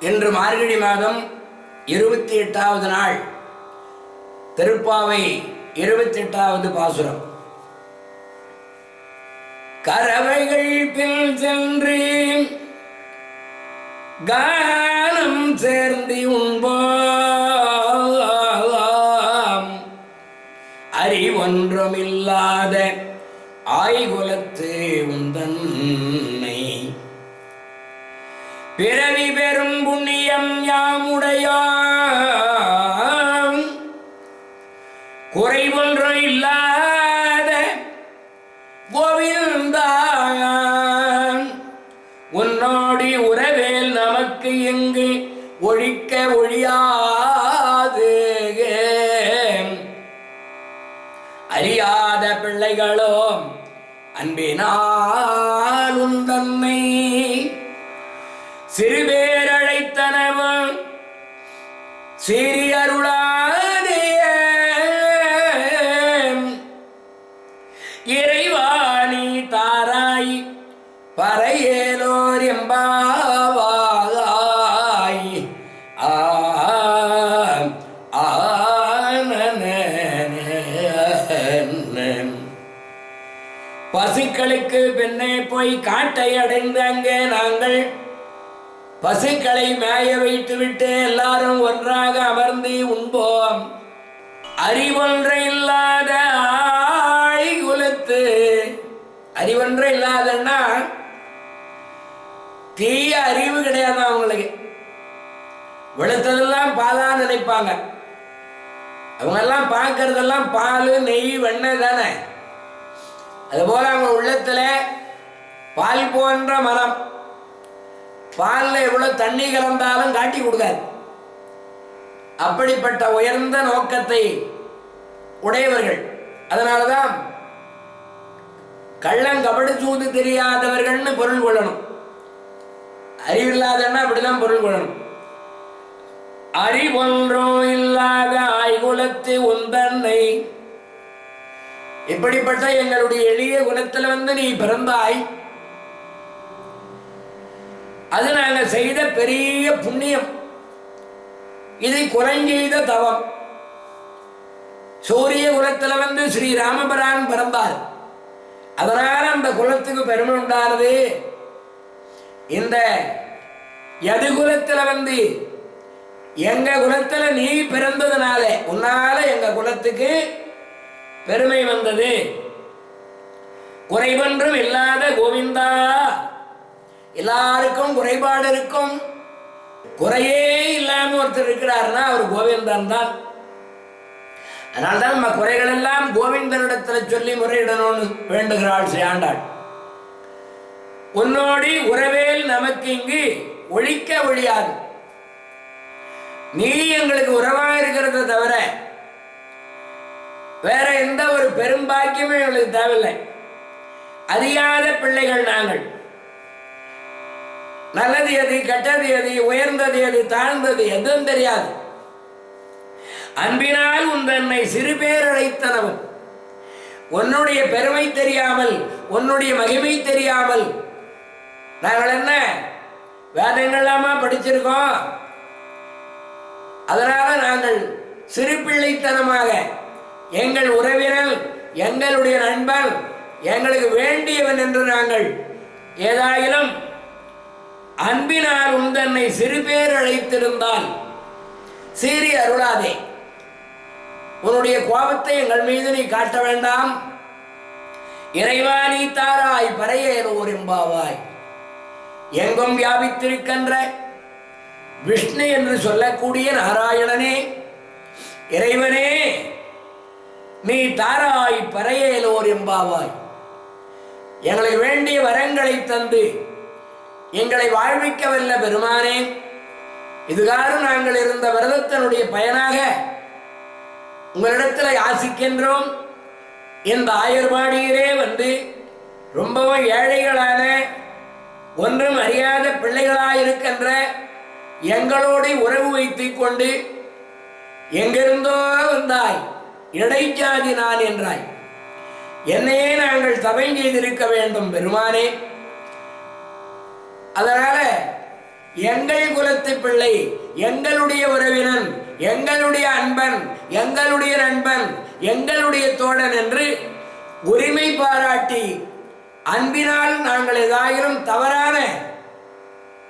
இன்று மார்கழி மாதம் இருபத்தி எட்டாவது நாள். திருப்பாவை இருபத்தி எட்டாவது பாசுரம். கறவைகள் பின் சென்று கானம் சேர்ந்து உண்போம். அறிவொன்றுமில்லாத ஆய்குலத்து பிறவி பெரும் புண்ணியம் யாமுடையாம். குறைவொன்றும் இல்லாத கோவிந்தான் உன்னோடி உறவேல் நமக்கு எங்கு ஒழிக்க ஒழியாது. அறியாத பிள்ளைகளோ அன்பினாலும் தன்னை சிறுபேரழைத்தனவும் சிறியருளாதே இறைவாணி தாராய் பறையேலோர் எம்பாவாய். ஆ பசுக்களுக்கு பெண்ணே போய் காட்டை அடைந்து நாங்கள் பசுக்களை மேய வைத்துவிட்டு எல்லாரும் ஒன்றாக அமர்ந்து உண்போம். அறிவொன்றை இல்லாத ஆய் குலத்து அறிவொன்றை இல்லாதன்னா தீய அறிவு கிடையாது அவங்களுக்கு? வெளுத்ததெல்லாம் பாலா நினைப்பாங்க. அவங்க எல்லாம் பார்க்கறதெல்லாம் பால் நெய் வெண்ணெய் தானே. அதுபோல் அவங்க உள்ளத்துல பால் போன்ற மனம். பாலில் எவ்வளோ தண்ணி கலந்தாலும் காட்டி கொடுக்காது. அப்படிப்பட்ட உயர்ந்த நோக்கத்தை உடையவர்கள். அதனாலதான் கள்ளங்கபடு சூது தெரியாதவர்கள்னு பொருள் கொள்ளணும். அறிவில்லாதன்னா அப்படிதான் பொருள் கொள்ளணும். அறிவொன்றும் இல்லாத ஆய்குலத்து உந்தன்னை. இப்படிப்பட்ட எங்களுடைய எளிய குலத்தில் வந்து நீ பிறந்தாய். அது நாங்கள் செய்த பெரிய புண்ணியம். இது குறைஞ்செய்த தவம். சூரிய குலத்துல வந்து ஸ்ரீ ராமபிரான் பிறந்தார். அதனால அந்த குலத்துக்கு பெருமை உண்டானது. இந்த எது குலத்துல வந்து எங்க குலத்துல நீ பிறந்ததுனால உன்னால எங்க குலத்துக்கு பெருமை வந்தது. குறைவொன்றும் இல்லாத கோவிந்தா. எல்லாருக்கும் குறைபாடு இருக்கும். குறையே இல்லாம ஒருத்தர் இருக்கிறாருன்னா அவர் கோவிந்தன் தான். அதனால்தான் நம்ம குறைகள் எல்லாம் கோவிந்தனிடத்துல சொல்லி முறையிடணும்னு வேண்டுகிறாள் ஸ்ரீ ஆண்டாள். உன்னோடி உறவேல் நமக்கு இங்கு ஒழிக்க ஒழியாது. நீ எங்களுக்கு உறவா இருக்கிறத தவிர வேற எந்த ஒரு பெரும்பாக்கியமும் எங்களுக்கு தேவையில்லை. அறியாத பிள்ளைகள் நாங்கள். நல்லது எது கெட்டது எது உயர்ந்தது எது தாழ்ந்தது எதுவும் தெரியாது. அன்பினால் உந்தன்னை சிறு பேர் உன்னுடைய பெருமை தெரியாமல் உன்னுடைய மகிமை தெரியாமல். நாங்கள் என்ன? வேதங்கள்லாமா படிச்சிருக்கோம். அதனால நாங்கள் சிறு பிள்ளைத்தனமாக எங்கள் உறவினர் எங்களுடைய நண்பன் எங்களுக்கு வேண்டியவன் என்று நாங்கள் ஏதாயிலும் அன்பினால் உந்தன்னை சிறு பேர் அழைத்திருந்தால் சீறி அருளாதே. உன்னுடைய கோபத்தை எங்கள் மீது நீ காட்ட வேண்டாம். இறைவா நீ தாராய் பறையேறோர் எம்பாவாய் எங்கும் வியாபித்திருக்கின்ற விஷ்ணு என்று சொல்லக்கூடிய நாராயணனே இறைவனே நீ தாராய் பறையேலோர் எம்பாவாய் எங்களுக்கு வேண்டிய வரங்களை தந்து எங்களை வாழ்விக்க வல்ல பெருமானே. இதுகாரும் நாங்கள் இருந்த விரதத்தினுடைய பயனாக உங்களிடத்தில் யாசிக்கின்றோம். இந்த ஆயர்பாடியிலே வந்து ரொம்பவும் ஏழைகளான ஒன்றும் அறியாத பிள்ளைகளாயிருக்கின்ற எங்களோடு உறவு வைத்துக் கொண்டு எங்கிருந்தோ வந்தாய் இடைச்சாதி நான் என்றாய். என்னையே நாங்கள் தவம் செய்திருக்க வேண்டும் பெருமானே. அதனால எங்கள் குலத்து பிள்ளை எங்களுடைய உறவினன் எங்களுடைய அன்பன் எங்களுடைய நண்பன் எங்களுடைய தோழன் என்று உரிமை பாராட்டி அன்பினால் நாங்கள் ஏதாயிலும் தவறான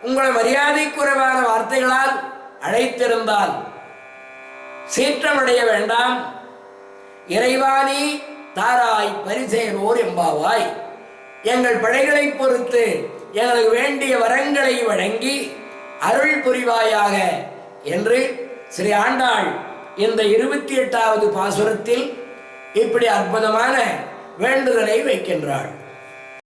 உங்களை மரியாதைக்குறைவான வார்த்தைகளால் அழைத்திருந்தால் சீற்றமடைய வேண்டாம். இறைவாணி தாராய் பரிசேனோர் எம்பாவாய். எங்கள் பிழைகளை பொறுத்து எனக்கு வேண்டிய வரங்களை வழங்கி அருள் புரிவாயாக என்று ஸ்ரீ ஆண்டாள் இந்த இருபத்தி எட்டாவது பாசுரத்தில் இப்படி அற்புதமான வேண்டுதலை வைக்கின்றாள்.